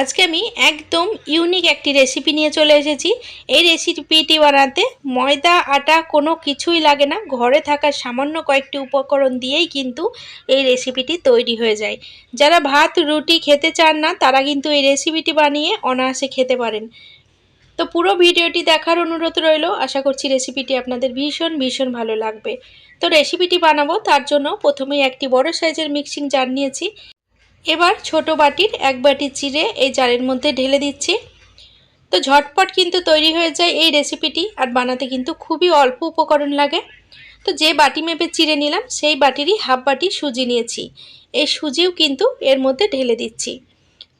আজকে আমি একদম ইউনিক একটি রেসিপি নিয়ে চলে এসেছি। এই রেসিপিটি বানাতে ময়দা, আটা কোনো কিছুই লাগে না। ঘরে থাকা সামান্য কয়েকটি উপকরণ দিয়েই কিন্তু এই রেসিপিটি তৈরি হয়ে যায়। যারা ভাত, রুটি খেতে চান না, তারা কিন্তু এই রেসিপিটি বানিয়ে অনায়াসে খেতে পারেন। তো পুরো ভিডিওটি দেখার অনুরোধ রইল। আশা করছি রেসিপিটি আপনাদের ভীষণ ভীষণ ভালো লাগবে। তো রেসিপিটি বানাবো, তার জন্য প্রথমেই একটি বড় সাইজের মিক্সিং জার নিয়েছি। এবার ছোট বাটির এক বাটি চিড়ে এই জারের মধ্যে ঢেলে দিচ্ছি। তো ঝটপট কিন্তু তৈরি হয়ে যায় এই রেসিপিটি আর বানাতে কিন্তু খুবই অল্প উপকরণ লাগে। তো যে বাটি মেপে চিড়ে নিলাম, সেই বাটিরই হাফ বাটি সুজি নিয়েছি। এই সুজিও কিন্তু এর মধ্যে ঢেলে দিচ্ছি।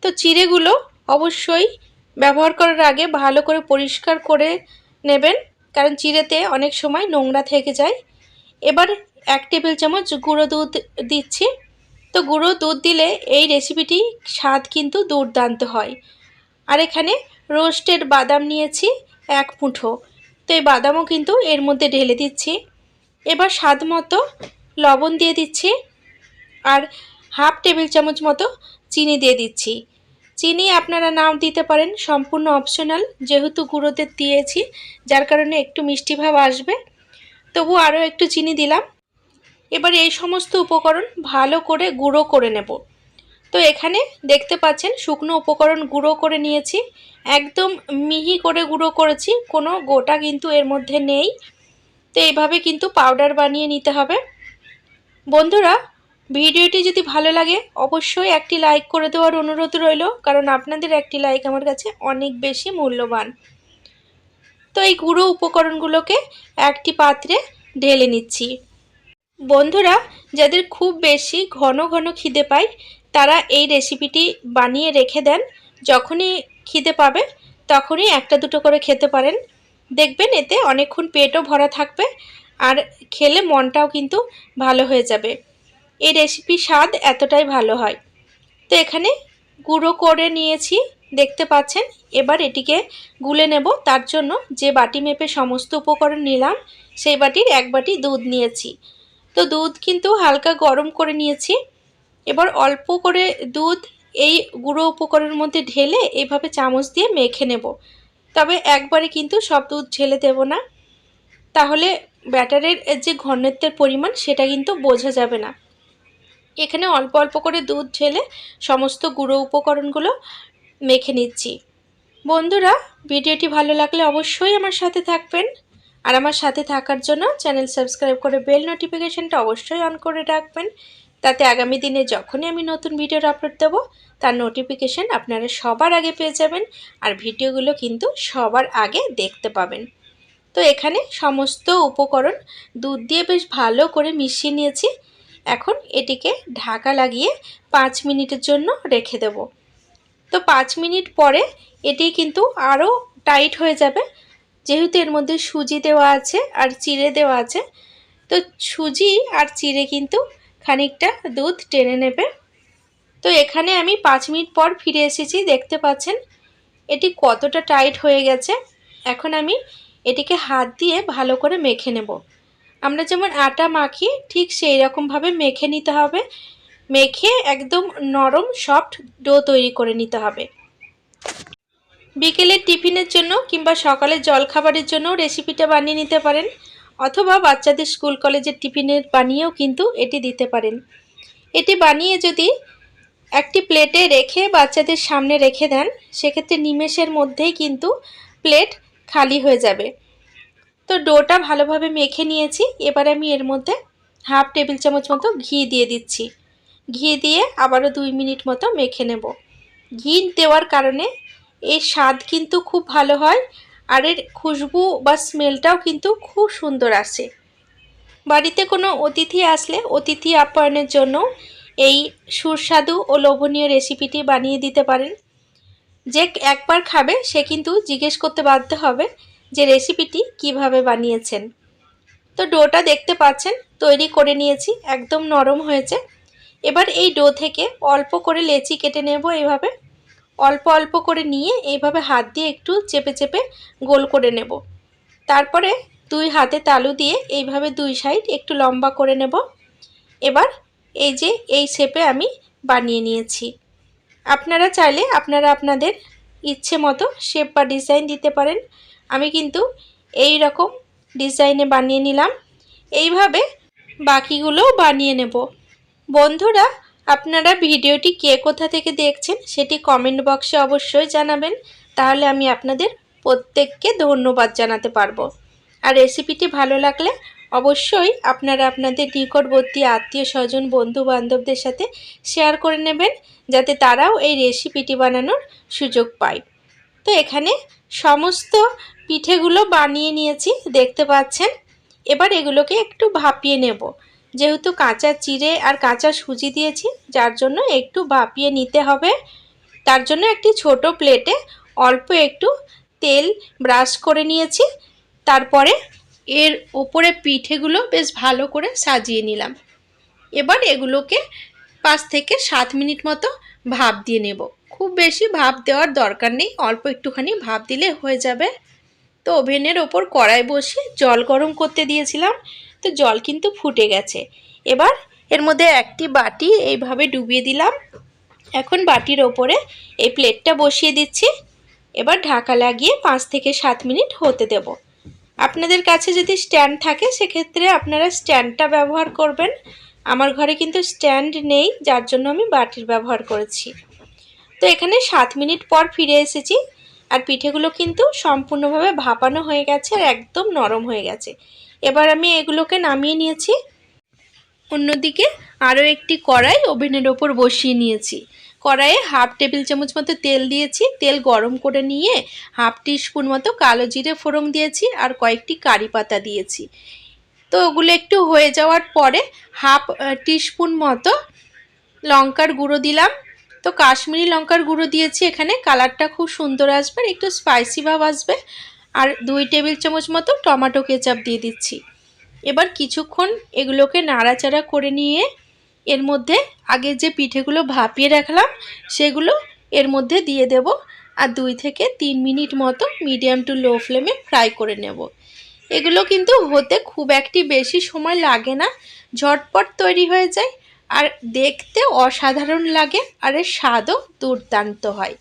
তো চিড়েগুলো অবশ্যই ব্যবহার করার আগে ভালো করে পরিষ্কার করে নেবেন, কারণ চিড়েতে অনেক সময় নোংরা থেকে যায়। এবার এক টেবিল চামচ গুঁড়ো দুধ দিচ্ছি। তো গুঁড়ো দুধ দিলে এই রেসিপিটি স্বাদ কিন্তু দুর্দান্ত হয়। আর এখানে রোস্টেড বাদাম নিয়েছি এক মুঠো। তো এই বাদামও কিন্তু এর মধ্যে ঢেলে দিচ্ছি। এবার স্বাদ মতো লবণ দিয়ে দিচ্ছি আর হাফ টেবিল চামচ মতো চিনি দিয়ে দিচ্ছি। চিনি আপনারা নাও দিতে পারেন, সম্পূর্ণ অপশনাল যেহেতু গুঁড়োতে দিয়েছি, যার কারণে একটু মিষ্টি ভাব আসবে। তবু আরও একটু চিনি দিলাম। এবার এই সমস্ত উপকরণ ভালো করে গুঁড়ো করে নেব। তো এখানে দেখতে পাচ্ছেন শুকনো উপকরণ গুঁড়ো করে নিয়েছি। একদম মিহি করে গুঁড়ো করেছি, কোনো গোটা কিন্তু এর মধ্যে নেই। তো এইভাবে কিন্তু পাউডার বানিয়ে নিতে হবে। বন্ধুরা, ভিডিওটি যদি ভালো লাগে, অবশ্যই একটি লাইক করে দেওয়ার অনুরোধ রইল, কারণ আপনাদের একটি লাইক আমার কাছে অনেক বেশি মূল্যবান। তো এই গুঁড়ো উপকরণগুলোকে একটি পাত্রে ঢেলে নিচ্ছি। বন্ধুরা, যাদের খুব বেশি ঘন ঘন খিদে পায়, তারা এই রেসিপিটি বানিয়ে রেখে দেন। যখনই খিদে পাবে, তখনই একটা দুটো করে খেতে পারেন। দেখবেন এতে অনেকক্ষণ পেটও ভরা থাকবে, আর খেলে মনটাও কিন্তু ভালো হয়ে যাবে। এই রেসিপি স্বাদ এতটাই ভালো হয়। তো এখানে গুঁড়ো করে নিয়েছি, দেখতে পাচ্ছেন? এবার এটিকে গুলে নেব। তার জন্য যে বাটি মেপে সমস্ত উপকরণ নিলাম, সেই বাটির এক বাটি দুধ নিয়েছি। তো দুধ কিন্তু হালকা গরম করে নিয়েছি। এবার অল্প করে দুধ এই গুঁড়ো উপকরণের মধ্যে ঢেলে এইভাবে চামচ দিয়ে মেখে নেব। তবে একবারে কিন্তু সব দুধ ঢেলে দেব না। তাহলে ব্যাটারের যে ঘনত্বের পরিমাণ, সেটা কিন্তু বোঝা যাবে না। এখানে অল্প অল্প করে দুধ ঢেলে সমস্ত গুঁড়ো উপকরণগুলো মেখে নিচ্ছি। বন্ধুরা, ভিডিওটি ভালো লাগলে অবশ্যই আমার সাথে থাকবেন। আর আমার সাথে থাকার জন্য চ্যানেল সাবস্ক্রাইব করে বেল নোটিফিকেশানটা অবশ্যই অন করে রাখবেন। তাতে আগামী দিনে যখনই আমি নতুন ভিডিওর আপলোড দেব, তার নোটিফিকেশান আপনারা সবার আগে পেয়ে যাবেন আর ভিডিওগুলো কিন্তু সবার আগে দেখতে পাবেন। তো এখানে সমস্ত উপকরণ দুধ দিয়ে বেশ ভালো করে মিশিয়ে নিয়েছি। এখন এটিকে ঢাকা লাগিয়ে পাঁচ মিনিটের জন্য রেখে দেব। তো পাঁচ মিনিট পরে এটি কিন্তু আরও টাইট হয়ে যাবে। যেহেতু এর মধ্যে সুজি দেওয়া আছে আর চিড়ে দেওয়া আছে, তো সুজি আর চিড়ে কিন্তু খানিকটা দুধ টেনে নেবে। তো এখানে আমি পাঁচ মিনিট পর ফিরে এসেছি, দেখতে পাচ্ছেন এটি কতটা টাইট হয়ে গেছে। এখন আমি এটিকে হাত দিয়ে ভালো করে মেখে নেব। আমরা যেমন আটা মাখি, ঠিক সেই রকমভাবে মেখে নিতে হবে। মেখে একদম নরম, সফট ডো তৈরি করে নিতে হবে। বিকেলের টিফিনের জন্য কিংবা সকালের জলখাবারের জন্য রেসিপিটা বানিয়ে নিতে পারেন, অথবা বাচ্চাদের স্কুল কলেজের টিফিনের বানিয়েও কিন্তু এটি দিতে পারেন। এটি বানিয়ে যদি একটি প্লেটে রেখে বাচ্চাদের সামনে রেখে দেন, সেক্ষেত্রে নিমেষের মধ্যেই কিন্তু প্লেট খালি হয়ে যাবে। তো ডোটা ভালোভাবে মেখে নিয়েছি, এবার আমি এর মধ্যে হাফ টেবিল চামচ মতো ঘি দিয়ে দিচ্ছি। ঘি দিয়ে আবারও দুই মিনিট মতো মেখে নেব। ঘি দেওয়ার কারণে এর স্বাদ কিন্তু খুব ভালো হয় আর এর খুশবু বা স্মেলটাও কিন্তু খুব সুন্দর আসে। বাড়িতে কোনো অতিথি আসলে অতিথি আপ্যায়নের জন্য এই সুস্বাদু ও লোভনীয় রেসিপিটি বানিয়ে দিতে পারেন। যে একবার খাবে, সে কিন্তু জিজ্ঞেস করতে বাধ্য হবে যে রেসিপিটি কীভাবে বানিয়েছেন। তো ডোটা দেখতে পাচ্ছেন, তৈরি করে নিয়েছি, একদম নরম হয়েছে। এবার এই ডো থেকে অল্প করে লেচি কেটে নেব এইভাবে অল্প অল্প করে নিয়ে এইভাবে হাত দিয়ে একটু চেপে চেপে গোল করে নেব। তারপরে দুই হাতে তালু দিয়ে এইভাবে দুই সাইড একটু লম্বা করে নেব। এবার এই যে এই শেপে আমি বানিয়ে নিয়েছি। আপনারা চাইলে আপনারা আপনাদের ইচ্ছে মতো শেপ বা ডিজাইন দিতে পারেন। আমি কিন্তু এই রকম ডিজাইনে বানিয়ে নিলাম। এইভাবে বাকিগুলোও বানিয়ে নেব। বন্ধুরা আপনারা ভিডিওটি কে কোথা থেকে দেখছেন সেটি কমেন্ট বক্সে অবশ্যই জানাবেন, তাহলে আমি আপনাদের প্রত্যেককে ধন্যবাদ জানাতে পারব। আর রেসিপিটি ভালো লাগলে অবশ্যই আপনারা আপনাদের নিকটবর্তী আত্মীয় স্বজন বন্ধু বান্ধবদের সাথে শেয়ার করে নেবেন, যাতে তারাও এই রেসিপিটি বানানোর সুযোগ পায়। তো এখানে সমস্ত পিঠেগুলো বানিয়ে নিয়েছি, দেখতে পাচ্ছেন? এবার এগুলোকে একটু ভাপিয়ে নেব। যেহেতু কাঁচা চিড়ে আর কাঁচা সুজি দিয়েছি, যার জন্য একটু ভাপিয়ে নিতে হবে। তার জন্য একটি ছোট প্লেটে অল্প একটু তেল ব্রাশ করে নিয়েছি। তারপরে এর ওপরে পিঠেগুলো বেশ ভালো করে সাজিয়ে নিলাম। এবার এগুলোকে পাঁচ থেকে সাত মিনিট মতো ভাপ দিয়ে নেব। খুব বেশি ভাপ দেওয়ার দরকার নেই, অল্প একটুখানি ভাপ দিলে হয়ে যাবে। তো ওভেনের ওপর কড়াই বসে জল গরম করতে দিয়েছিলাম। তো জল কিন্তু ফুটে গেছে। এবার এর মধ্যে একটি বাটি এইভাবে ডুবিয়ে দিলাম। এখন বাটির ওপরে এই প্লেটটা বসিয়ে দিচ্ছি। এবার ঢাকা লাগিয়ে পাঁচ থেকে সাত মিনিট হতে দেব। আপনাদের কাছে যদি স্ট্যান্ড থাকে, সেক্ষেত্রে আপনারা স্ট্যান্ডটা ব্যবহার করবেন। আমার ঘরে কিন্তু স্ট্যান্ড নেই, যার জন্য আমি বাটির ব্যবহার করেছি। তো এখানে সাত মিনিট পর ফিরে এসেছি। আর পিঠেগুলো কিন্তু সম্পূর্ণভাবে ভাপানো হয়ে গেছে আর একদম নরম হয়ে গেছে। এবার আমি এগুলোকে নামিয়ে নিয়েছি। অন্যদিকে আরও একটি কড়াই ওভেনের ওপর বসিয়ে নিয়েছি। কড়াইয়ে হাফ টেবিল চামচ মতো তেল দিয়েছি। তেল গরম করে নিয়ে হাফ টিস্পুন মতো কালো জিরে ফোড়ন দিয়েছি আর কয়েকটি কারি পাতা দিয়েছি। তো ওগুলো একটু হয়ে যাওয়ার পরে হাফ টিস্পুন মতো লঙ্কার গুঁড়ো দিলাম। তো কাশ্মীরি লঙ্কার গুঁড়ো দিয়েছি। এখানে কালারটা খুব সুন্দর আসবে একটু স্পাইসি ভাব আসবে। আর দুই টেবিল চামচ মতো টমেটো কেচাপ দিয়ে দিচ্ছি। এবার কিছুক্ষণ এগুলোকে নাড়াচাড়া করে নিয়ে এর মধ্যে আগে যে পিঠেগুলো ভাপিয়ে রাখলাম, সেগুলো এর মধ্যে দিয়ে দেব আর দুই থেকে তিন মিনিট মতো মিডিয়াম টু লো ফ্লেমে ফ্রাই করে নেব। এগুলো কিন্তু হতে খুব একটি বেশি সময় লাগে না, ঝটপট তৈরি হয়ে যায় আর দেখতে অসাধারণ লাগে আর এর স্বাদও দুর্দান্ত হয়।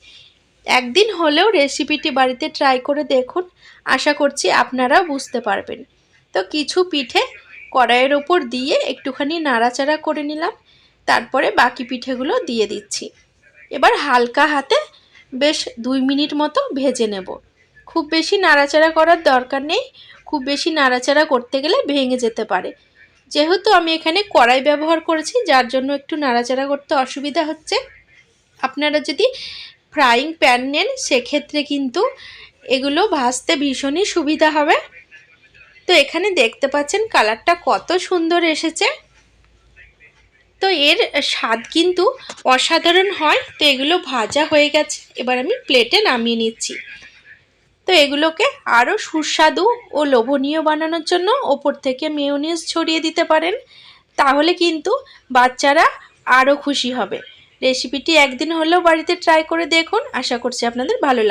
একদিন হলেও রেসিপিটি বাড়িতে ট্রাই করে দেখুন। আশা করছি আপনারাও বুঝতে পারবেন। তো কিছু পিঠে কড়াইয়ের ওপর দিয়ে একটুখানি নাড়াচাড়া করে নিলাম। তারপরে বাকি পিঠেগুলো দিয়ে দিচ্ছি। এবার হালকা হাতে বেশ দুই মিনিট মতো ভেজে নেব। খুব বেশি নাড়াচাড়া করার দরকার নেই। খুব বেশি নাড়াচাড়া করতে গেলে ভেঙে যেতে পারে। যেহেতু আমি এখানে কড়াই ব্যবহার করেছি, যার জন্য একটু নাড়াচাড়া করতে অসুবিধা হচ্ছে। আপনারা যদি ফ্রাইং প্যান নেন সেক্ষেত্রে কিন্তু এগুলো ভাজতে ভীষণই সুবিধা হবে। তো এখানে দেখতে পাচ্ছেন কালারটা কত সুন্দর এসেছে। তো এর স্বাদ কিন্তু অসাধারণ হয়। তো এগুলো ভাজা হয়ে গেছে। এবার আমি প্লেটে নামিয়ে নিচ্ছি। তো এগুলোকে আরও সুস্বাদু ও লোভনীয় বানানোর জন্য ওপর থেকে মেয়োনিজ ছড়িয়ে দিতে পারেন। তাহলে কিন্তু বাচ্চারা আরও খুশি হবে। রেসিপিটি একদিন হলেও বাড়িতে ট্রাই করে দেখুন। আশা করছি আপনাদের ভালো লাগবে।